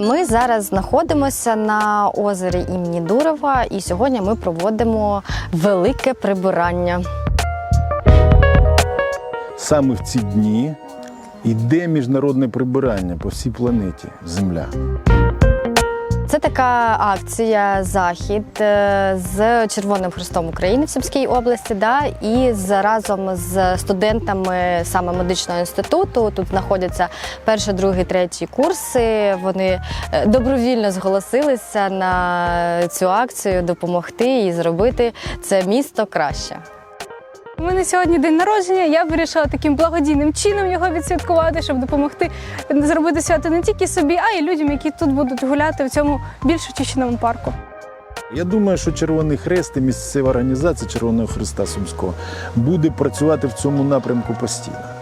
Ми зараз знаходимося на озері імені Дурова, і сьогодні ми проводимо велике прибирання. Саме в ці дні йде міжнародне прибирання по всій планеті Земля. Така акція захід е, з Червоним Хрестом України в Сумській області, да, і з разом з студентами саме медичного інституту. Тут знаходяться перший, другий, третій курси. Вони е, добровільно зголосилися на цю акцію допомогти і зробити це місто краще. У мене сьогодні день народження. Я вирішила таким благодійним чином його відсвяткувати, щоб допомогти зробити свято не тільки собі, а й людям, які тут будуть гуляти в цьому більш очищеному парку. Я думаю, що Червоний Хрест і місцева організація Червоного Хреста Сумського буде працювати в цьому напрямку постійно.